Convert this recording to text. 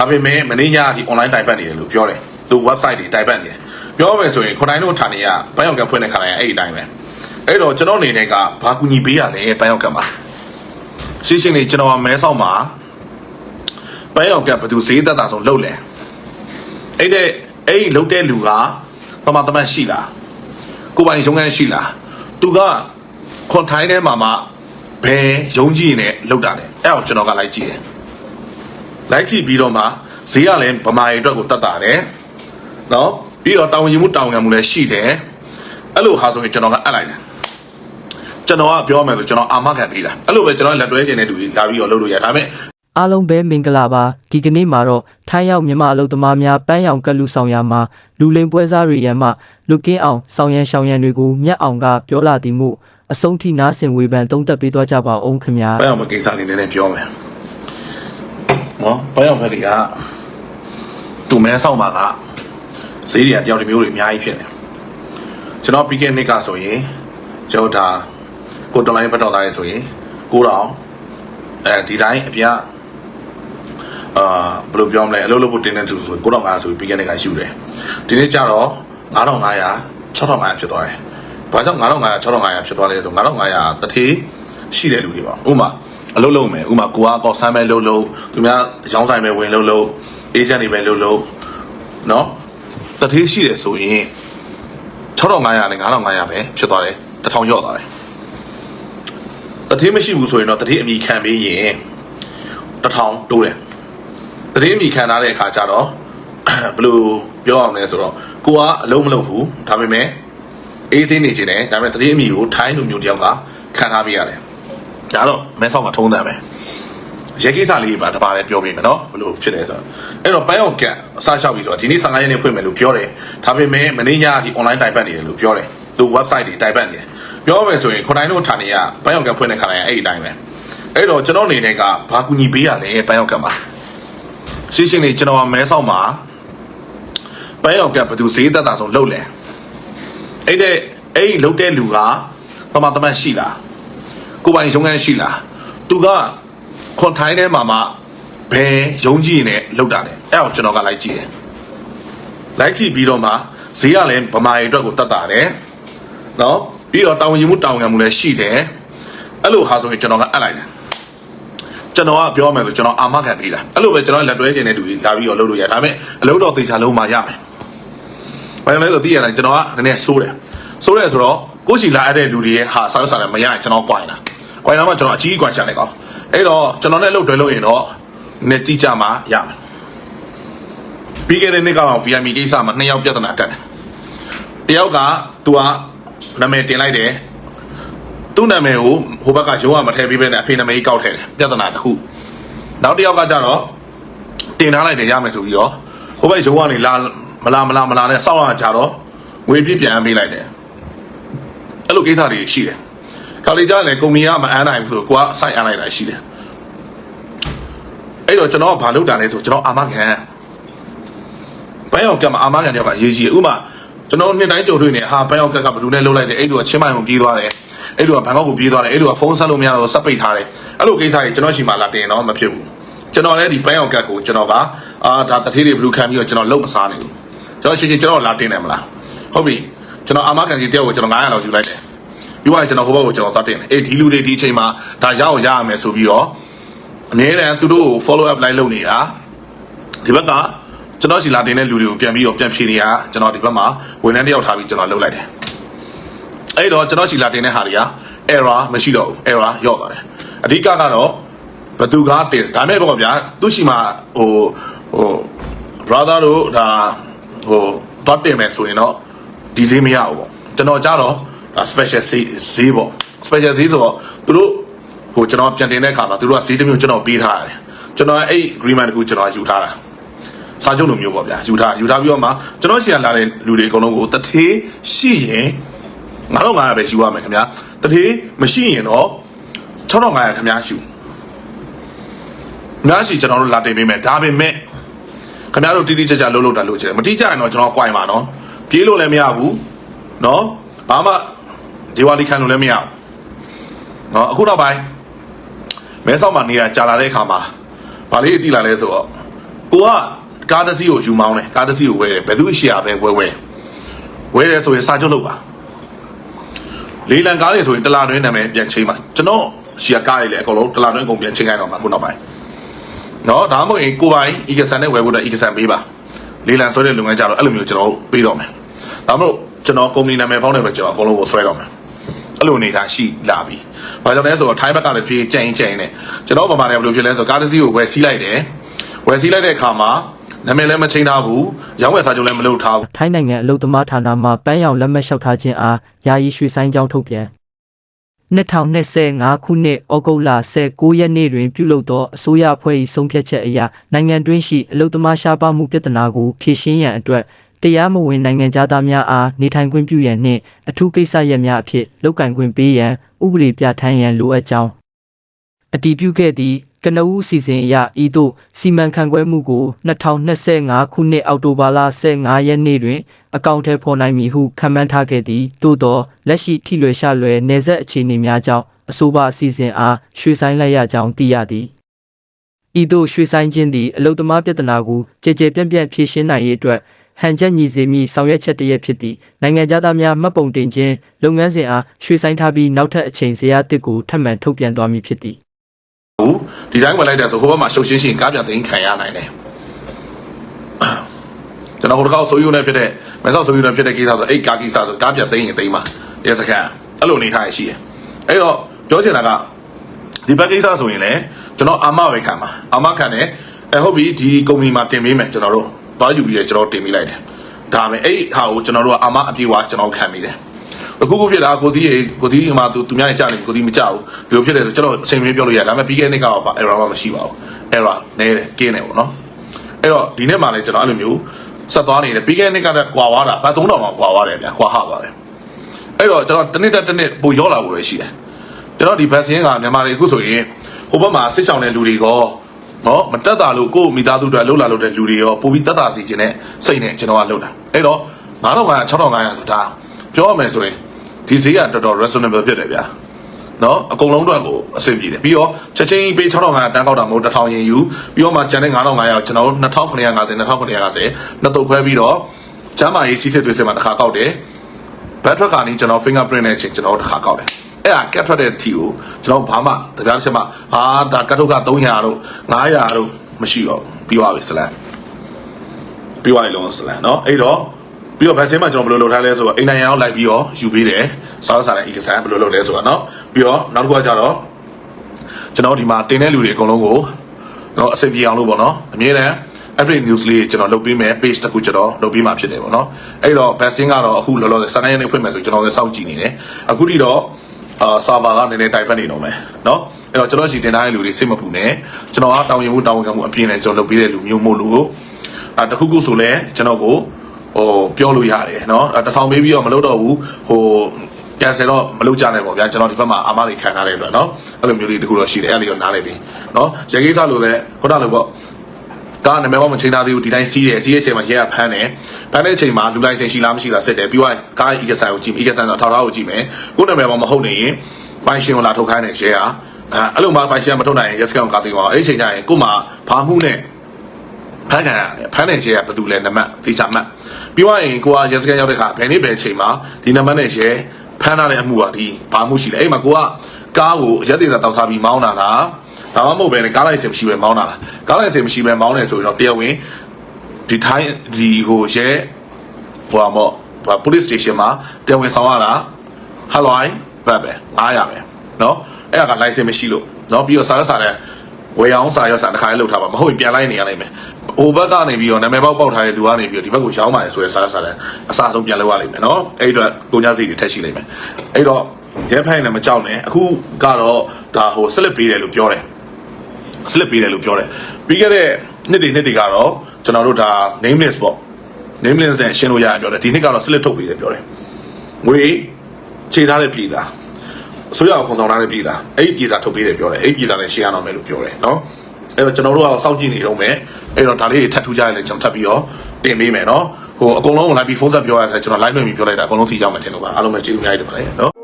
ဒါပေမဲ့မင်းညအထိ online တိုင်ပတ်နေတယ်လို့ပြောတယ်သူ website တွေတိုင်ပတ်နေတယ်ပြောမယ်ဆိုရင်ခွန်တိုင်းတို့ဌာနေကဘန်းရောက်ကဖွင့်တဲ့ခါတိုင်းအဲ့ဒီအတိုင်းပဲအဲ့တော့ကျွန်တော်အနေနဲ့ကဘာကူညီပေးရလဲဘန်းရောက်ကမှာရှင်းရှင်းလေးကျွန်တော်ကမဲဆောက်မှာဘန်းရောက်ကဘယ်သူဈေးသက်သာဆုံးလုပ်လဲအဲ့တဲ့အဲ့ဒီလုပ်တဲ့လူကပမာတမတ်ရှိလားကိုပိုင်ရုံးခန်းရှိလားသူကခွန်ထိုင်းထဲမှာမှဘယ်ရုံးကြီးနဲ့လောက်တာလဲအဲ့အောင်ကျွန်တော်ကလိုက်ကြည့်တယ် လိုက်ကြည့်ပြီးတော့မှဈေးကလည်းဗမာရီအတွက်ကိုတတ်တာတယ်နော်ပြီးတော့တာဝန်ယူမှုတာဝန်ခံမှုလည်းရှိတယ်အဲ့လိုဟာဆိုရင်ကျွန်တော်ကအပ်လိုက်တယ်ကျွန်တော်ကပြောမယ်ဆိုကျွန်တော်အာမခံပေးတာအဲ့လိုပဲကျွန်တော်လက်တွဲခြင်းတဲ့လူကြီးလာပြီးတော့လုပ်လို့ရတယ်ဒါပေမဲ့အားလုံးပဲမင်္ဂလာပါဒီကနေ့မှာတော့ထိုင်းရောက်မြန်မာအလုပ်သမားများပန်းရောင်ကလူဆောင်ရမှာလူလိမ်ပွဲစားတွေရန်မှလူကင်းအောင်ဆောင်ရန်ရှောင်ရန်တွေကိုမြတ်အောင်ကပြောလာသည်မှုအဆုံးထိနားဆင်ဝေဖန်သုံးသပ်ပေးသွားကြပါအောင်ခင်ဗျာဘယ်အောင်မကိစ္စလေးနည်းနည်းပြောမယ် နော်ဘယ်အောင်ဖက်တွေကသူမဲဆောက်မှာကဈေးတွေကတယောက်တစ်မျိုးတွေအများကြီးဖြစ်နေကျွန်တော်ပြီးခဲ့တဲ့နှစ်ကဆိုရင်ကျွန်တော်ဒါကိုတလိုင်းပတ်တော်သားရဲဆိုရင်9000အဲဒီတိုင်းအပြားအာဘယ်လိုပြောမလဲအလုပ်လုပ်ဖို့တင်းတဲ့သူဆိုရင်9500ဆိုပြီးပြီးခဲ့တဲ့ကယူတယ်ဒီနေ့ကျတော့9500 6500ဖြစ်သွားတယ်ဘာကြောင့်9500 6500ဖြစ်သွားလဲဆို9500တထေးရှိတဲ့လူတွေပါဥပမာ အလုပ်လုပ်မယ်ဥပမာကိုကတော့ဆမ်းပဲလုပ်လို့သူများရောင်းဆိုင်ပဲဝင်လုပ်လို့အေဂျင့်တွေပဲလုပ်လို့နော်တထေးရှိတယ်ဆိုရင်6500နဲ့9500ပဲဖြစ်သွားတယ်1000ရော့သွားတယ်တထေးမရှိဘူးဆိုရင်တော့တထေးအမိခံပေးရင်1000တိုးတယ်တထေးအမိခံထားတဲ့အခါကျတော့ဘယ်လိုပြောအောင်လဲဆိုတော့ကိုကအလုံးမလုပ်ဘူးဒါပေမဲ့အေးစင်းနေချင်တယ်ဒါပေမဲ့တတိအမိကိုထိုင်းလူမျိုးတယောက်ကခံထားပေးရတယ် ဒါတော့မဲဆောက်မှာထုံးတယ်ပဲရဲကိစ္စလေးပါတပါးလည်းပြောပေးမယ်နော်ဘယ်လိုဖြစ်လဲဆိုတော့အဲ့တော့ပန်းအောင်ကတ်အစားလျှောက်ပြီဆိုတော့ဒီနေ့15ရက်နေ့ဖွင့်မယ်လို့ပြောတယ်ဒါပေမဲ့မင်းညအထိ online တိုင်ပတ်နေတယ်လို့ပြောတယ်သူ website တွေတိုင်ပတ်နေတယ်ပြောမယ်ဆိုရင်ခွန်တိုင်းတို့ဌာနေကပန်းအောင်ကတ်ဖွင့်တဲ့ခါတိုင်းအဲ့ဒီအတိုင်းပဲအဲ့တော့ကျွန်တော်အနေနဲ့ကဘာကူညီပေးရလဲပန်းအောင်ကတ်မှာရှင်းရှင်းလေးကျွန်တော်ကမဲဆောက်မှာပန်းရောက်ကဘယ်သူဈေးသက်သာဆုံးလုပ်လဲအဲ့တဲ့အဲ့ဒီလုပ်တဲ့လူကပမာတမတ်ရှိလား ကိုပိုင်ရုံးခန်းရှိလားသူကခွန်ထိုင်းထဲမှာမှဘယ်ရုံးကြီးနဲ့လောက်တာလဲအဲ့အောင်ကျွန်တော်ကလိုက်ကြည့်တယ်လိုက်ကြည့်ပြီးတော့မှဈေးကလည်းဗမာရီအတွက်ကိုတတ်တာတယ်နော်ပြီးတော့တာဝန်ယူမှုတာဝန်ခံမှုလည်းရှိတယ်အဲ့လိုဟာဆိုရင်ကျွန်တော်ကအပ်လိုက်တယ်ကျွန်တော်ကပြောမယ်ဆိုကျွန်တော်အာမခံပေးတာအဲ့လိုပဲကျွန်တော်လက်တွဲခြင်းတဲ့လူကြီးလာပြီးတော့လုပ်လို့ရတယ်ဒါပေမဲ့အလုပ်တော့သေချာလုံးမှရမယ်ဘာလဲဆိုသိရတယ်ကျွန်တော်ကနည်းနည်းစိုးတယ်စိုးတယ်ဆိုတော့ကိုရှိလာတဲ့လူတွေရဲ့ဟာဆောက်စားတယ်မရရင်ကျွန်တော်ကွိုင်းတာ ကွိုင်းတော့မှကျွန်တော်အကြီးကွိုင်းချလိုက်ကောင်းအဲ့တော့ကျွန်တော်နဲ့လှုပ်တွဲလို့ရင်တော့နည်းတိကျမှရမယ်ပြီးခဲ့တဲ့နေ့ကတော့ VIP ကိစ္စမှာနှစ်ယောက်ပြဿနာတက်တယ်တယောက်ကသူကနာမည်တင်လိုက်တယ်သူ့နာမည်ကိုဟိုဘက်ကရုံးကမထည့်ပေးဘဲနဲ့အဖေနာမည်ကြီးကောက်ထည့်တယ်ပြဿနာတစ်ခုနောက်တစ်ယောက်ကကြတော့တင်ထားလိုက်တယ်ရမယ်ဆိုပြီးတော့ဟိုဘက်ရုံးကနေလာမလာမလာမလာနဲ့စောင့်ရကြတော့ငွေပြည့်ပြန်ပေးလိုက်တယ်အဲ့လိုကိစ္စတွေရှိတယ် ခါလေးကြားလည်းကုမ္ပဏီကမအမ်းနိုင်ဘူးဆိုတော့ကိုကစိုက်အမ်းလိုက်တာရှိတယ်အဲ့တော့ကျွန်တော်ကဘာလုပ်တာလဲဆိုကျွန်တော်အာမခံဘန်းရောက်ကမှအာမခံတယောက်ကအရေးကြီးတယ်ဥပမာကျွန်တော်နှစ်တိုင်းကြုံတွေ့နေဟာဘန်းရောက်ကကဘလူးနဲ့လှုပ်လိုက်တယ်အဲ့လိုကချင်းမိုင်ကိုပြေးသွားတယ်အဲ့လိုကဘန်ကောက်ကိုပြေးသွားတယ်အဲ့လိုကဖုန်းဆက်လို့မရတော့ဆက်ပိတ်ထားတယ်အဲ့လိုကိစ္စတွေကျွန်တော်ရှိမှလာတင်တော့မဖြစ်ဘူးကျွန်တော်လည်းဒီဘန်းရောက်ကကိုကျွန်တော်ကအာဒါတထေးတွေဘလူးခံပြီးတော့ကျွန်တော်လုံးမစားနိုင်ဘူးကျွန်တော်ရှင်းရှင်းကျွန်တော်လာတင်တယ်မလားဟုတ်ပြီကျွန်တော်အာမခံကြီးတယောက်ကိုကျွန်တော်900လောက်ယူလိုက်တယ် ပြီးတော့ကျွန်တော်ဟိုဘက်ကိုကျွန်တော်သွားတင်တယ်အေးဒီလူတွေဒီအချိန်မှာဒါရအောင်ရရမယ်ဆိုပြီးတော့အများတန်းသူတို့ကို follow up လိုက်လုပ်နေတာဒီဘက်ကကျွန်တော်စီလာတင်တဲ့လူတွေကိုပြန်ပြီးတော့ပြန်ဖြေနေတာကျွန်တော်ဒီဘက်မှာဝန်ထမ်းတယောက်ထားပြီးကျွန်တော်လုပ်လိုက်တယ်အဲ့တော့ကျွန်တော်စီလာတင်တဲ့ဟာတွေက error မရှိတော့ဘူး error ရော့သွားတယ်အဓိကကတော့ဘသူကတင်ဒါမဲ့ပေါ့ဗျာသူရှိမှဟိုဟို brother တို့ဒါဟိုတော့တင်မယ်ဆိုရင်တော့ဒီဈေးမရဘူးပေါ့ကျွန်တော်ကြတော့ဒါ special ဈေးဈေးပေါ့ special ဈေးဆိုတော့သူတို့ဟိုကျွန်တော်ပြန်တင်တဲ့အခါမှာသူတို့ကဈေးတစ်မျိုးကျွန်တော်ပေးထားတယ်ကျွန်တော်အဲ့ agreement တခုကျွန်တော်ယူထားတာစာချုပ်လိုမျိုးပေါ့ဗျာယူထားယူထားပြီးတော့မှကျွန်တော်ဆီကလာတဲ့လူတွေအကုန်လုံးကိုတထေးရှိရင်9500ပဲယူရမယ်ခင်ဗျာတထေးမရှိရင်တော့6500ခင်ဗျာယူများရှိကျွန်တော်တို့လာတင်ပေးမယ်ဒါပေမဲ့ခင်ဗျားတို့တိတိကျကျလှုပ်လှုပ်တာလို့ချင်တယ်မတိကျရင်တော့ကျွန်တော်ကွိုင်ပါနော်ပြေးလို့လည်းမရဘူးနော်ဘာမှ ဒီဝါလီခံလို့လည်းမရဘူးနော်အခုတော့ပိုင်းမဲဆောက်မှာနေတာကြာလာတဲ့အခါမှာဗာလေးအတိလာလဲဆိုတော့ကိုကကားတစ်စီးကိုယူမောင်းတယ်ကားတစ်စီးကိုဝဲတယ်ဘယ်သူရှိရပဲဝဲဝဲဝဲတယ်ဆိုရင်စာချုပ်လုပ်ပါလေးလံကားတွေဆိုရင်တလာတွင်းနာမည်ပြန်ချိန်ပါကျွန်တော်ရှီယာကားတွေလည်းအကုန်လုံးတလာတွင်းအကုန်ပြန်ချိန်ခိုင်းတော့မှာခုနောက်ပိုင်းနော်ဒါမှမဟုတ်ရင်ကိုပိုင်ဤကဆန်နဲ့ဝဲဖို့တဲ့ဤကဆန်ပေးပါလေးလံဆွဲတဲ့လုပ်ငန်းကြတော့အဲ့လိုမျိုးကျွန်တော်ပေးတော့မယ်ဒါမှမဟုတ်ကျွန်တော်ကုမ္ပဏီနာမည်ဖောင်းနေပဲကျွန်တော်အကုန်လုံးကိုဆွဲတော့မယ် အဲ့လိုနေတာရှိလာပြီ။ဘာကြောင့်လဲဆိုတော့ထိုင်းဘက်ကလည်းဖြေးကြိန်ကြိန်နဲ့ကျွန်တော်ဗမာတွေကဘယ်လိုဖြစ်လဲဆိုတော့ကားတစ်စီးကိုဝယ်စီးလိုက်တယ်။ဝယ်စီးလိုက်တဲ့အခါမှာနာမည်လည်းမချိန်ထားဘူး။ရောင်းဝယ်စာချုပ်လည်းမလုပ်ထားဘူးထိုင်းနိုင်ငံအလုသမားဌာနမှပန်းရောင်လက်မှတ်လျှောက်ထားခြင်းအားယာယီရွှေဆိုင်ကြောင်းထုတ်ပြန်2025ခုနှစ်ဩဂုတ်လ19ရက်နေ့တွင်ပြုလုပ်သောအစိုးရအဖွဲ့၏ဆုံးဖြတ်ချက်အရနိုင်ငံတွင်းရှိအလုသမားရှားပါမှုပြဿနာကိုဖြေရှင်းရန်အတွက် တရားမဝင်နိုင်ငံသားများအားနေထိုင်ခွင့်ပြုရန်နှင့်အထူးကိစ္စရပ်များအဖြစ်လုပ်ကင်ခွင့်ပေးရန်ဥပဒေပြဋ္ဌာန်းရန်လိုအပ်ကြောင်းအတည်ပြုခဲ့သည့်ကနဦးအစီအစဉ်အရဤသို့စီမံခန့်ခွဲမှုကို2025ခုနှစ်အောက်တိုဘာလ15ရက်နေ့တွင် အကောင့်ထဲပေါ်နိုင်မည်ဟုခန့်မှန်းထားခဲ့သည်သို့သောလက်ရှိထိလွယ်ရှလွယ်နေဆက်အခြေအနေများကြောင့်အဆိုပါအစီအစဉ်အားရွှေ့ဆိုင်းလိုက်ရကြောင်းသိရသည်ဤသို့ရွှေ့ဆိုင်းခြင်းသည်အလုသမားပြဿနာကိုကြည်ကြဲပြန့်ပြန့်ဖြေရှင်းနိုင်ရေးအတွက် ဟန်ချက်ညီစေမည့်ဆောင်ရွက်ချက်တစ်ရပ်ဖြစ်သည့်နိုင်ငံသားများမှတ်ပုံတင်ခြင်းလုပ်ငန်းစဉ်အားရွှေ့ဆိုင်းထားပြီးနောက်ထပ်အချိန်ဇယားတစ်ကိုထပ်မံထုတ်ပြန်သွားမည်ဖြစ်သည်။ဘူးဒီတိုင်းဝင်လိုက်တဲ့ဆိုဟိုဘက်မှာရှုပ်ရှင်းရှင်းကားပြန်သိမ်းခံရနိုင်တယ်။ကျွန်တော်ဟိုတစ်ခါဆိုယူနေဖြစ်တဲ့မဲဆောက်ဆိုယူနေဖြစ်တဲ့ကိစ္စဆိုအိတ်ကားကိစ္စဆိုကားပြန်သိမ်းရင်သိမ်းပါ။ရဲစခန်းအဲ့လိုနေထားရရှိတယ်။အဲ့တော့ပြောချင်တာကဒီဘက်ကိစ္စဆိုရင်လည်းကျွန်တော်အာမပဲခံပါအာမခံတယ်အဲဟုတ်ပြီဒီကုမ္ပဏီမှာတင်ပေးမယ်ကျွန်တော်တို့ ဘာယူပြီးရကျွန်တော်တင်ပေးလိုက်တယ်ဒါပဲအဲ့ဟာကိုကျွန်တော်တို့ကအာမအပြေဝကျွန်တော်ခံမိတယ်အခုခုဖြစ်တာကိုသီးရေကိုသီးမှာသူသူများရဲ့ကြားနေကိုသီးမကြောက်ဘူးဒီလိုဖြစ်တယ်ဆိုကျွန်တော်အချိန်မင်းပြောလို့ရတယ်ဒါပေမဲ့ပြီးခဲ့တဲ့နေ့ကတော့ပါ error မရှိပါဘူး error နည်းတယ်ကင်းတယ်ပေါ့နော်အဲ့တော့ဒီနေ့မှလည်းကျွန်တော်အဲ့လိုမျိုးဆက်သွားနေတယ်ပြီးခဲ့တဲ့နေ့ကလည်းကွာသွားတာဘာ3000မှာကွာသွားတယ်ဗျာကွာဟသွားတယ်အဲ့တော့ကျွန်တော်တစ်နေ့တစ်နေ့ပိုရောက်လာဖို့ပဲရှိတယ်ကျွန်တော်ဒီဘတ်စင်းကမြန်မာတွေအခုဆိုရင်ဟိုဘက်မှာစစ်ဆောင်တဲ့လူတွေက နော်မတက်တာလို့ကိုယ့်မိသားစုတွေလှုပ်လာလို့တဲ့လူတွေရောပိုပြီးတက်တာစီခြင်းနဲ့စိတ်နဲ့ကျွန်တော်ကလှုပ်တာအဲ့တော့9500 6500ဆိုတာပြောရမယ်ဆိုရင်ဒီဈေးကတော်တော် reasonable ဖြစ်တယ်ဗျာနော်အကုန်လုံးတော့ကိုအဆင်ပြေတယ်ပြီးတော့ချက်ချင်းပေး6500တန်းကောက်တာမဟုတ်1000ရင်ယူပြီးတော့မှကျန်တဲ့9500ကျွန်တော်တို့2950 2950နှစ်တုပ်ခွဲပြီးတော့ကျမ်းမာရေးစီးစစ်သွေးစင်မှာတစ်ခါကောက်တယ်ဘတ်ထွက်ကနေကျွန်တော် fingerprint နဲ့ချိန်ကျွန်တော်တို့တစ်ခါကောက်တယ် အဲ့ဒါကတ်ထွက်တဲ့ ठी ကိုကျွန်တော်ဘာမှတပြားတစ်ချက်မှဟာဒါကတ်ထုတ်က300တို့500တို့မရှိတော့ဘူးပြီးသွားပြီစလန်ပြီးသွားပြီလုံးစလန်เนาะအဲ့တော့ပြီးတော့ဗတ်စင်းမှာကျွန်တော်ဘယ်လိုလုပ်ထားလဲဆိုတော့အိမ်နိုင်အောင်လိုက်ပြီးတော့ယူပေးတယ်စားစားတဲ့ exam ဘယ်လိုလုပ်လဲဆိုတာเนาะပြီးတော့နောက်တစ်ခုကကြတော့ကျွန်တော်ဒီမှာတင်တဲ့လူတွေအကုန်လုံးကိုเนาะအဆင်ပြေအောင်လို့ပေါ့เนาะအမြဲတမ်း update news လေးကျွန်တော်လုပ်ပေးမယ် page တစ်ခုကျွန်တော်လုပ်ပေးမှာဖြစ်တယ်ပေါ့နော်အဲ့တော့ vaccine ကတော့အခုလောလောဆယ်စနေနေ့ဖွင့်မယ်ဆိုကျွန်တော်လည်းစောင့်ကြည့်နေတယ်အခုထိတော့ အာ server ကနည်းနည်းတိုင်ပတ်နေတော့မယ်နော်အဲ့တော့ကျွန်တော်ရှိတင်ထားတဲ့လူတွေစိတ်မပူနဲ့ကျွန်တော်ကတောင်းရင်မှုတောင်းဝန်ခံမှုအပြင်းနဲ့ကျွန်တော်လုပ်ပေးတဲ့လူမျိုးမို့လို့အာတခုခုဆိုလဲကျွန်တော်ကိုဟိုပြောလို့ရတယ်နော်တထောင်ပေးပြီးတော့မလုပ်တော့ဘူးဟိုပြန်ဆယ်တော့မလုပ်ကြနဲ့ပေါ့ဗျာကျွန်တော်ဒီဘက်မှာအာမတွေခံထားတဲ့အတွက်နော်အဲ့လိုမျိုးလေးတခုတော့ရှိတယ်အဲ့လိုနားလိုက်ပြီနော်ရေကိစ္စလို့လဲခုနလိုပေါ့ ကားနာမည်ပေါက်မချိန်ထားသေးဘူးဒီတိုင်းစီးတယ်စီးတဲ့အချိန်မှာရဲကဖမ်းတယ်ဖမ်းတဲ့အချိန်မှာလူလိုက်စင်ရှိလားမရှိလားစစ်တယ်ပြီးတော့ကား e ကဆိုင်ကိုကြည့် e ကဆိုင်တော့ထောက်ထားကိုကြည့်မယ်ကိုယ်နာမည်ပေါက်မဟုတ်နေရင်ပိုင်ရှင်ကိုလာထုတ်ခိုင်းတယ်ရဲကအဲအဲ့လိုမှပိုင်ရှင်ကမထုတ်နိုင်ရင် yes ကောင်ကားသိပါအဲ့ဒီအချိန်ကျရင်ကို့မှာဘာမှုနဲ့ဖမ်းခံရတယ်ဖမ်းတဲ့ရဲကဘယ်သူလဲနံပါတ်ဖေချာမှတ်ပြီးတော့ရင်ကိုက yes ကန်ရောက်တဲ့ခါဘယ်နေ့ဘယ်အချိန်မှာဒီနံပါတ်နဲ့ရဲဖမ်းထားတဲ့အမှုကဒီဘာမှုရှိလဲအဲ့မှာကိုကကားကိုရက်တင်စာတောက်စားပြီးမောင်းတာလား ဒါမှမဟုတ်ပဲလေကားလိုက်စင်မရှိပဲမောင်းတာလားကားလိုက်စင်မရှိပဲမောင်းနေဆိုရင်တော့တရားဝင်ဒီထိုင်းဒီဟိုရဲဟိုမော့ police station မှာတရားဝင်ဆောင်ရတာဟယ်လိုင်းဘတ်ပဲ900ပဲเนาะအဲ့ဒါက license မရှိလို့เนาะပြီးတော့စာရစာတဲ့ဝယ်အောင်စာရစာတစ်ခါလေးလောက်ထားပါမဟုတ်ရင်ပြန်လိုက်နေရနိုင်မယ်ဟိုဘက်ကနေပြီးတော့နာမည်ပေါက်ပေါက်ထားတဲ့လူကနေပြီးတော့ဒီဘက်ကိုရောင်းပါလေဆိုရဲစာရစာတဲ့အစားဆုံးပြန်လောက်ရလိမ့်မယ်เนาะအဲ့အတွက်ကိုညာစီတွေထက်ရှိလိမ့်မယ်အဲ့တော့ရဲဖိုင်လည်းမကြောက်နဲ့အခုကတော့ဒါဟို slip ပေးတယ်လို့ပြောတယ် slip ပေးတယ်လို့ပြောတယ်ပြီးခဲ့တဲ့နှစ်တွေနှစ်တွေကတော့ကျွန်တော်တို့ဒါ nameless ပေါ့ nameless နဲ့ရှင်းလို့ရတယ်ပြောတယ်ဒီနှစ်ကတော့ slip ထုတ်ပေးတယ်ပြောတယ်ငွေခြေထားတဲ့ပြည်သားအစိုးရကိုခွန်ဆောင်ထားတဲ့ပြည်သားအဲ့ဒီပြည်သားထုတ်ပေးတယ်ပြောတယ်အဲ့ဒီပြည်သားနဲ့ရှင်းရအောင်မယ်လို့ပြောတယ်နော်အဲ့တော့ကျွန်တော်တို့ကစောင့်ကြည့်နေတော့မယ်အဲ့တော့ဒါလေးထပ်ထူးကြရင်လည်းကျွန်တော်ထပ်ပြီးတော့တင်ပေးမယ်နော်ဟိုအကုန်လုံးကိုလိုက်ပြီးဖုန်းဆက်ပြောရတဲ့ကျွန်တော် live လွှင့်ပြီးပြောလိုက်တာအကုန်လုံးသိကြမှာထင်လို့ပါအားလုံးပဲကျေးဇူးအများကြီးတင်ပါတယ်နော်